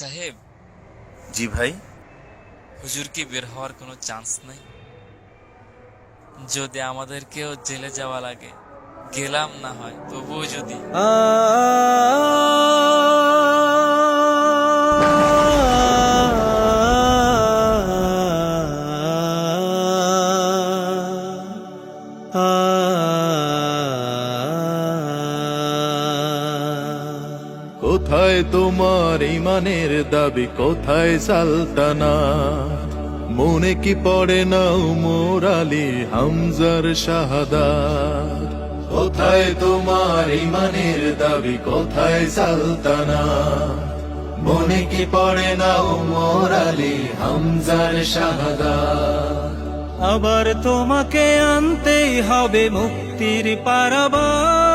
সাহেব জি ভাই হুজুর কি বের হওয়ার কোনো চান্স নেই যদি আমাদেরকেও জেলে যাওয়া লাগে গেলাম না হয় তবুও যদি কোথায় তোমার ইমানের দাবি? কোথায় সালতানা? মনে কি পড়ে না উমর আলী হামজার শাহাদা? কোথায় তোমার ইমানের দাবি? কোথায় সালতানা? মনে কি পড়ে না উমর আলী হামজার শাহাদা? আবার তোমাকে আনতেই হবে মুক্তির পারাবার।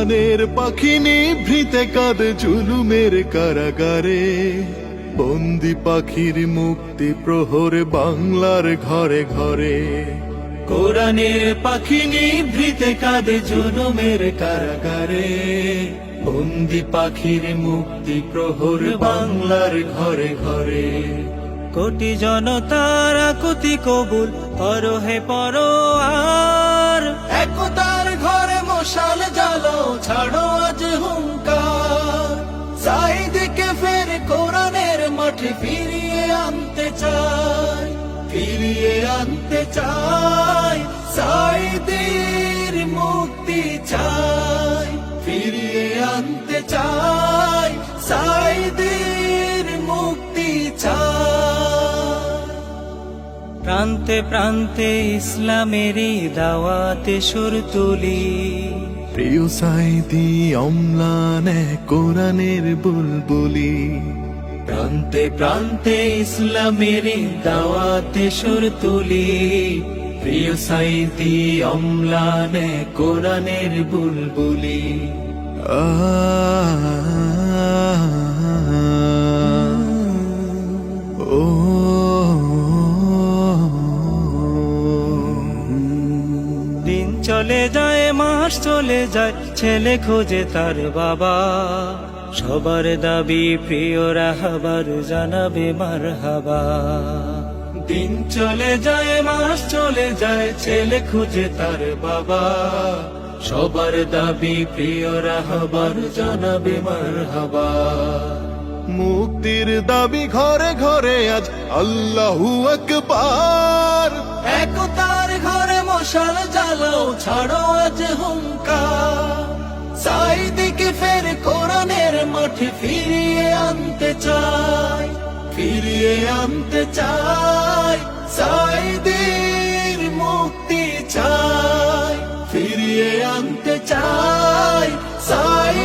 কৌরানের পাখি নিভৃতে কাঁদে জুলুমের কারাগারে। বন্দি পাখির মুক্তি প্রহরে বাংলার ঘরে ঘরে। কোরআনের পাখি নিভৃতে কাঁদে জুলুমের কারাগারে। বন্দি পাখির মুক্তি প্রহর বাংলার ঘরে ঘরে। কোটি জনতার আকুতি কবুল করো হে পরো আর কোরআনের ফিরিয়ে আনতে চাই, ফিরিয়ে আনতে চাই, সাইদের মুক্তি চাই, ফিরিয়ে আনতে চাই, সাইদের মুক্তি চাই। প্রান্তে প্রান্তে ইসলামেরই দাওয়াতে সুর তুলি। প্রিয় সাইদি, অম্লানে কোরআনের বুলবুলি। প্রান্তে প্রান্তে ইসলামের দাওয়াতে সুর তুলি। প্রিয় সাইদি অম্লানে কোরআনের বুলবুলি। ও দিন চলে যায়, মাস চলে যায়, ছেলে খোঁজে তার বাবা। সবার দাবি প্রিয় রাহাবার জানাবে মার হাবা দিন চলে যায় মাস চলে যায় ছেলে খুঁজে তার বাবা। সবার দাবি প্রিয় রাহাবার জানাবে মার হাবা মুক্তির দাবি ঘরে ঘরে আজ আল্লাহু আকবার। একতার ঘরে মশাল জ্বালো ছাড়ো আজ হুঙ্কার মাঠে ফিরিয়ে আনতে চাই ফিরিয়ে আনতে চাই সাইদের মুক্তি চাই ফিরিয়ে আনতে চাই সাই